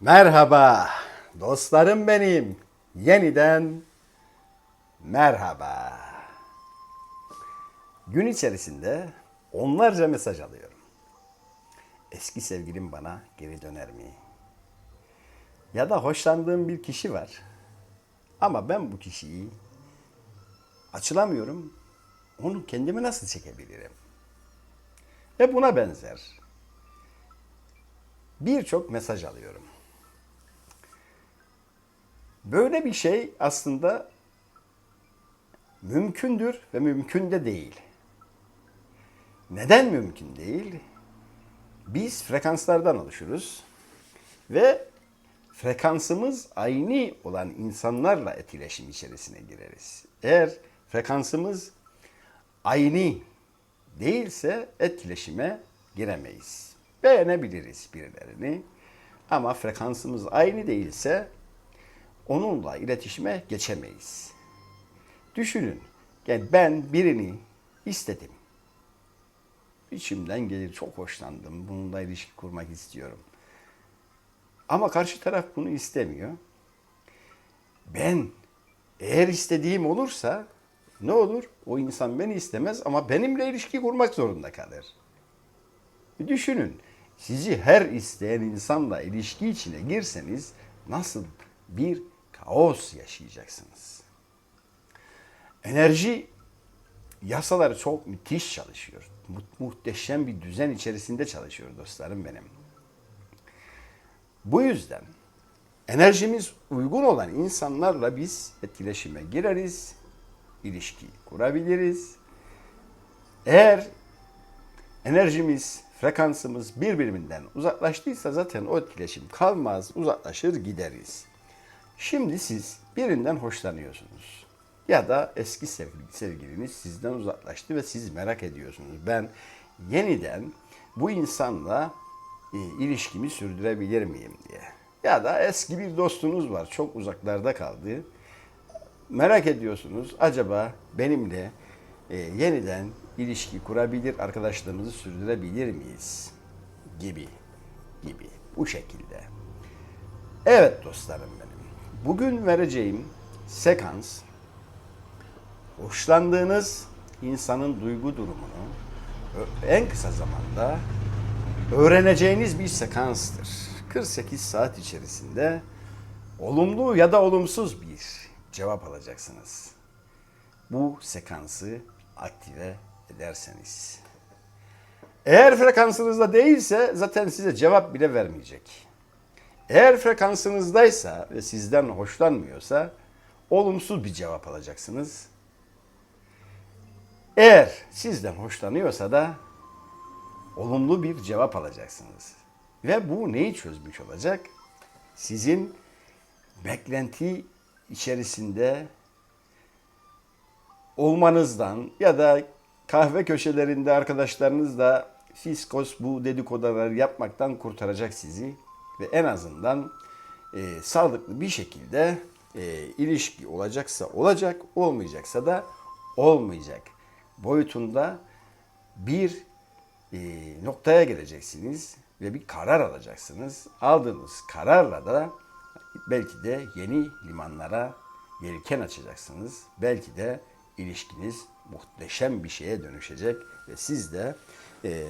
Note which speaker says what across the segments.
Speaker 1: Merhaba dostlarım benim. Yeniden merhaba. Gün içerisinde onlarca mesaj alıyorum. Eski sevgilim bana geri döner mi? Ya da hoşlandığım bir kişi var. Ama ben bu kişiyi açılamıyorum. Onu kendime nasıl çekebilirim? Ve buna benzer birçok mesaj alıyorum. Böyle bir şey aslında mümkündür ve mümkün de değil. Neden mümkün değil? Biz frekanslardan oluşuruz ve frekansımız aynı olan insanlarla etkileşim içerisine gireriz. Eğer frekansımız aynı değilse etkileşime giremeyiz. Beğenebiliriz birilerini ama frekansımız aynı değilse onunla iletişime geçemeyiz. Düşünün, yani ben birini istedim. İçimden gelir, çok hoşlandım, bununla ilişki kurmak istiyorum. Ama karşı taraf bunu istemiyor. Ben eğer istediğim olursa ne olur? O insan beni istemez ama benimle ilişki kurmak zorunda kalır. Bir düşünün. Sizi her isteyen insanla ilişki içine girseniz nasıl bir kaos yaşayacaksınız. Enerji yasaları çok müthiş çalışıyor. Mu- muhteşem bir düzen içerisinde çalışıyor dostlarım benim. Bu yüzden enerjimiz uygun olan insanlarla biz etkileşime gireriz, ilişki kurabiliriz. Eğer enerjimiz, frekansımız birbirinden uzaklaştıysa zaten o etkileşim kalmaz, uzaklaşır gideriz. Şimdi siz birinden hoşlanıyorsunuz. Ya da eski sevgili- sevgiliniz sizden uzaklaştı ve siz merak ediyorsunuz. Ben yeniden bu insanla e, ilişkimi sürdürebilir miyim diye. Ya da eski bir dostunuz var, çok uzaklarda kaldı merak ediyorsunuz acaba benimle e, yeniden ilişki kurabilir, arkadaşlığımızı sürdürebilir miyiz? Gibi, gibi. Bu şekilde. Evet dostlarım benim. Bugün vereceğim sekans hoşlandığınız insanın duygu durumunu en kısa zamanda öğreneceğiniz bir sekanstır. 48 saat içerisinde olumlu ya da olumsuz bir cevap alacaksınız. Bu sekansı aktive ederseniz. Eğer frekansınızda değilse zaten size cevap bile vermeyecek. Eğer frekansınızdaysa ve sizden hoşlanmıyorsa olumsuz bir cevap alacaksınız. Eğer sizden hoşlanıyorsa da olumlu bir cevap alacaksınız. Ve bu neyi çözmüş olacak? Sizin beklenti içerisinde olmanızdan ya da kahve köşelerinde arkadaşlarınızla fiskos bu dedikodaları yapmaktan kurtaracak sizi ve en azından e, sağlıklı bir şekilde e, ilişki olacaksa olacak, olmayacaksa da olmayacak boyutunda bir e, noktaya geleceksiniz ve bir karar alacaksınız. Aldığınız kararla da belki de yeni limanlara yelken açacaksınız. Belki de ilişkiniz muhteşem bir şeye dönüşecek ve siz de e,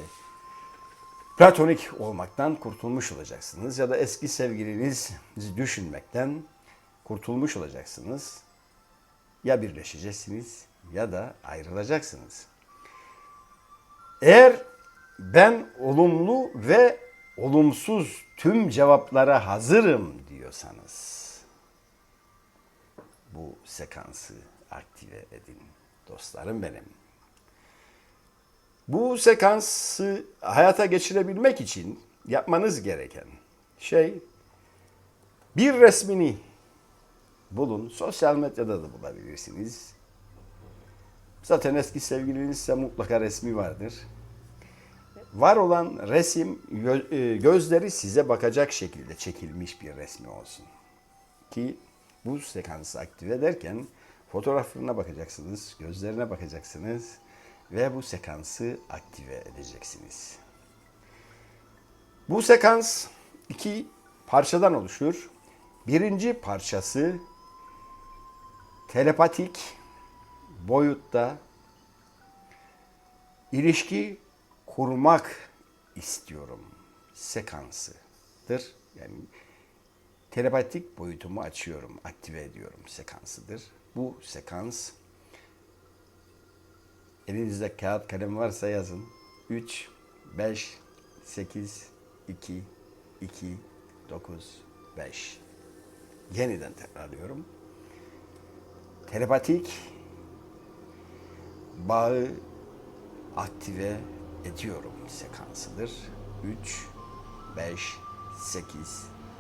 Speaker 1: platonik olmaktan kurtulmuş olacaksınız ya da eski sevgilinizi düşünmekten kurtulmuş olacaksınız. Ya birleşeceksiniz ya da ayrılacaksınız. Eğer ben olumlu ve olumsuz tüm cevaplara hazırım diyorsanız bu sekansı aktive edin dostlarım benim. Bu sekansı hayata geçirebilmek için yapmanız gereken şey bir resmini bulun. Sosyal medyada da bulabilirsiniz. Zaten eski sevgilinizse mutlaka resmi vardır. Var olan resim e, gözleri size bakacak şekilde çekilmiş bir resmi olsun. Ki bu sekansı aktive ederken fotoğraflarına bakacaksınız, gözlerine bakacaksınız ve bu sekansı aktive edeceksiniz. Bu sekans iki parçadan oluşur. Birinci parçası telepatik boyutta ilişki kurmak istiyorum sekansıdır. Yani telepatik boyutumu açıyorum, aktive ediyorum sekansıdır. Bu sekans elinizde kağıt kalem varsa yazın. 3 5 8 2 2 9 5 Yeniden tekrarlıyorum. Telepatik bağı aktive ediyorum sekansıdır. 3 5 8 2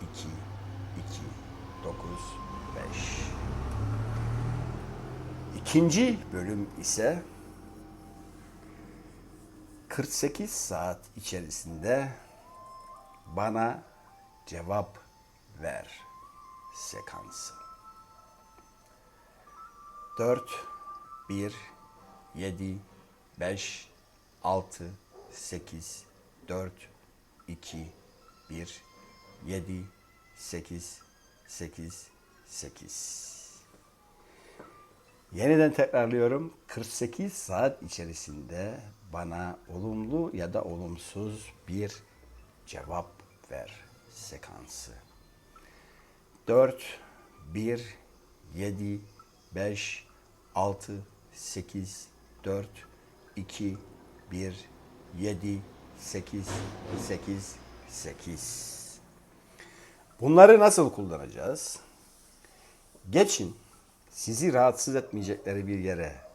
Speaker 1: 2 9 5 İkinci bölüm ise 48 saat içerisinde bana cevap ver sekansı. 4 1 7 5 6 8 4 2 1 7 8 8 8 Yeniden tekrarlıyorum. 48 saat içerisinde bana olumlu ya da olumsuz bir cevap ver sekansı. 4 1 7 5 6 8 4 2 1 7 8 8 8 Bunları nasıl kullanacağız? Geçin sizi rahatsız etmeyecekleri bir yere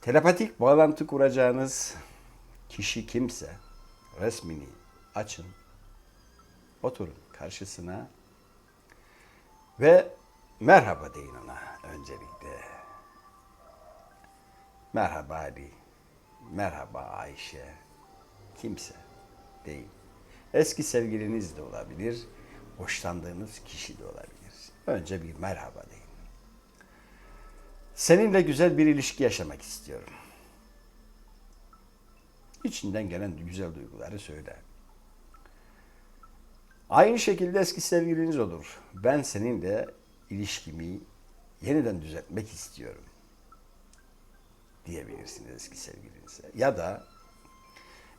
Speaker 1: telepatik bağlantı kuracağınız kişi kimse resmini açın. Oturun karşısına ve merhaba deyin ona öncelikle. Merhaba Ali, merhaba Ayşe, kimse değil. Eski sevgiliniz de olabilir, hoşlandığınız kişi de olabilir. Önce bir merhaba deyin. Seninle güzel bir ilişki yaşamak istiyorum. İçinden gelen güzel duyguları söyle. Aynı şekilde eski sevgiliniz olur. Ben seninle ilişkimi yeniden düzeltmek istiyorum diyebilirsiniz eski sevgilinize. Ya da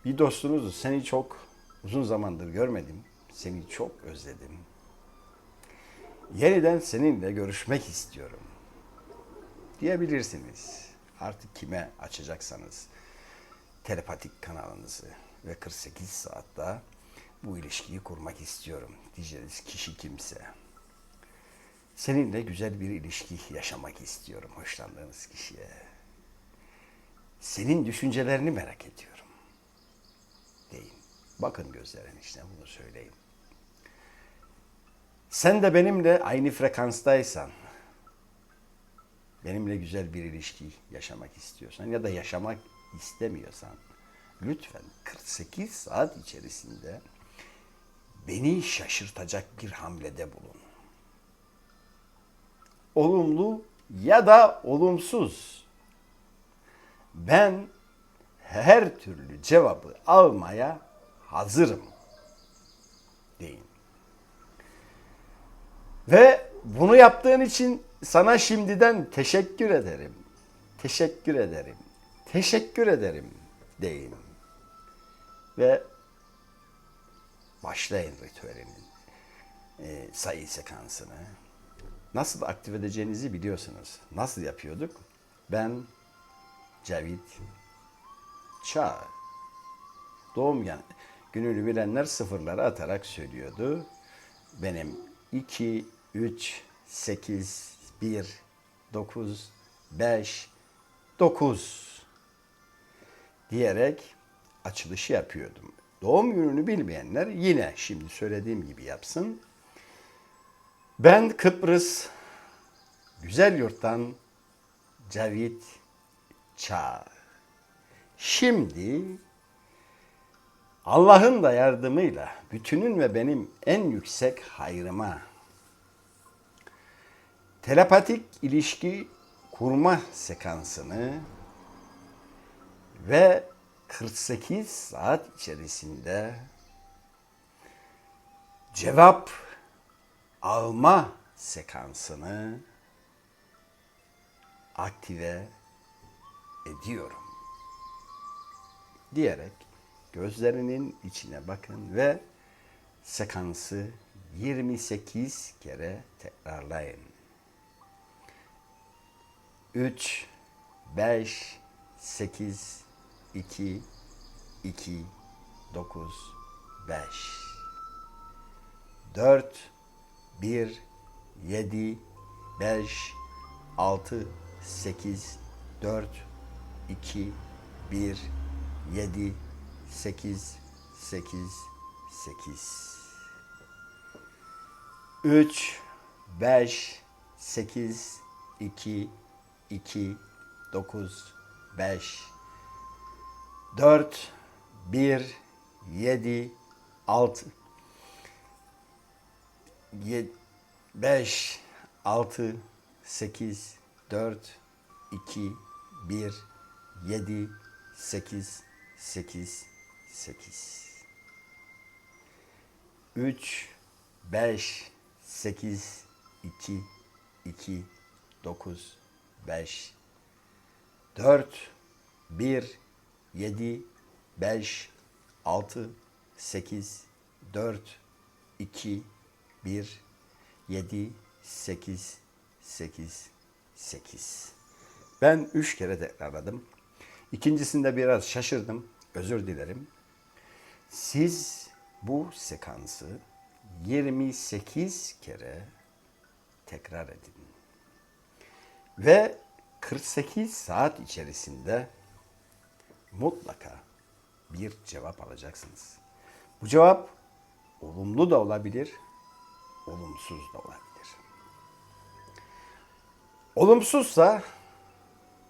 Speaker 1: bir dostunuz seni çok uzun zamandır görmedim. Seni çok özledim. Yeniden seninle görüşmek istiyorum diyebilirsiniz. Artık kime açacaksanız telepatik kanalınızı ve 48 saatte bu ilişkiyi kurmak istiyorum diyeceğiniz kişi kimse. Seninle güzel bir ilişki yaşamak istiyorum hoşlandığınız kişiye. Senin düşüncelerini merak ediyorum. Deyin. Bakın gözlerin içine bunu söyleyin. Sen de benimle aynı frekanstaysan, benimle güzel bir ilişki yaşamak istiyorsan ya da yaşamak istemiyorsan, lütfen 48 saat içerisinde beni şaşırtacak bir hamlede bulun. Olumlu ya da olumsuz. Ben her türlü cevabı almaya hazırım deyin. Ve bunu yaptığın için sana şimdiden teşekkür ederim. Teşekkür ederim. Teşekkür ederim deyin. Ve başlayın ritüelinin e, sayı sekansını. Nasıl aktif edeceğinizi biliyorsunuz. Nasıl yapıyorduk? Ben Cavit Çağ doğum yan- gününü bilenler sıfırları atarak söylüyordu. Benim 2, 3, 8, 1, 9, 5, 9 diyerek açılışı yapıyordum. Doğum gününü bilmeyenler yine şimdi söylediğim gibi yapsın. Ben Kıbrıs Güzel Yurt'tan Cavit Çağ. Şimdi Allah'ın da yardımıyla bütünün ve benim en yüksek hayrıma telepatik ilişki kurma sekansını ve 48 saat içerisinde cevap alma sekansını aktive ediyorum diyerek gözlerinin içine bakın ve sekansı 28 kere tekrarlayın. 3 5 8 2 2 9 5 4 1 7 5 6 8 4 2 1 7 8 8 8 3 5 8 2 2 9 5 4 1 7 6 5 6 8 4 2 1 7 8 8 8 3 5 8 2 2 9 5 4 1 7 5 6 8 4 2 1 7 8 8 8 Ben üç kere tekrarladım. İkincisinde biraz şaşırdım. Özür dilerim. Siz bu sekansı 28 kere tekrar edin. Ve 48 saat içerisinde mutlaka bir cevap alacaksınız. Bu cevap olumlu da olabilir, olumsuz da olabilir. Olumsuzsa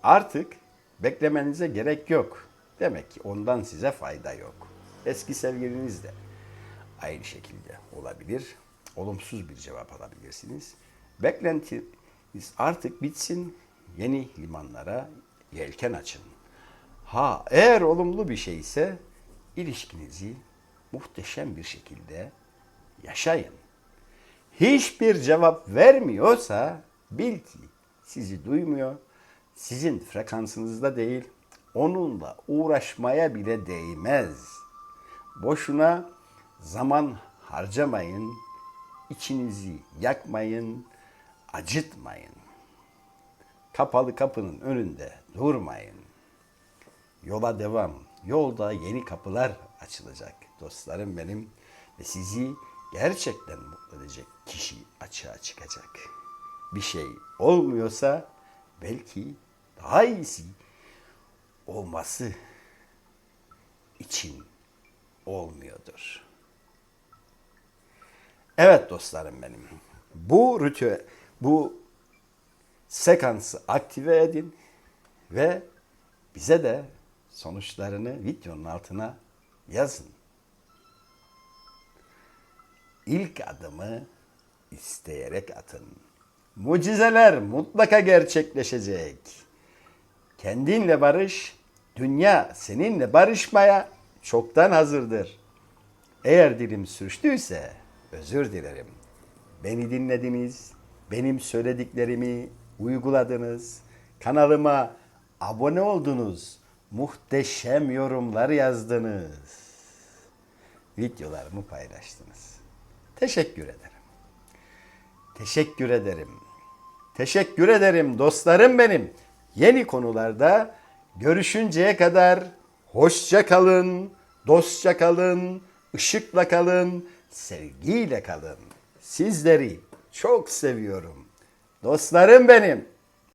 Speaker 1: artık beklemenize gerek yok. Demek ki ondan size fayda yok. Eski sevgiliniz de aynı şekilde olabilir. Olumsuz bir cevap alabilirsiniz. Beklentiniz artık bitsin. Yeni limanlara yelken açın. Ha eğer olumlu bir şey ise ilişkinizi muhteşem bir şekilde yaşayın. Hiçbir cevap vermiyorsa bil ki sizi duymuyor, sizin frekansınızda değil, onunla uğraşmaya bile değmez. Boşuna zaman harcamayın, içinizi yakmayın, acıtmayın. Kapalı kapının önünde durmayın. Yola devam. Yolda yeni kapılar açılacak dostlarım benim ve sizi gerçekten mutlu edecek kişi açığa çıkacak. Bir şey olmuyorsa belki daha iyisi olması için olmuyordur. Evet dostlarım benim. Bu ritüel, bu sekansı aktive edin ve bize de sonuçlarını videonun altına yazın. İlk adımı isteyerek atın. Mucizeler mutlaka gerçekleşecek. Kendinle barış, dünya seninle barışmaya çoktan hazırdır. Eğer dilim sürçtüyse özür dilerim. Beni dinlediniz, benim söylediklerimi uyguladınız, kanalıma abone oldunuz, muhteşem yorumlar yazdınız, videolarımı paylaştınız. Teşekkür ederim. Teşekkür ederim. Teşekkür ederim dostlarım benim. Yeni konularda görüşünceye kadar hoşça kalın, dostça kalın, ışıkla kalın, sevgiyle kalın. Sizleri çok seviyorum. Dostlarım benim.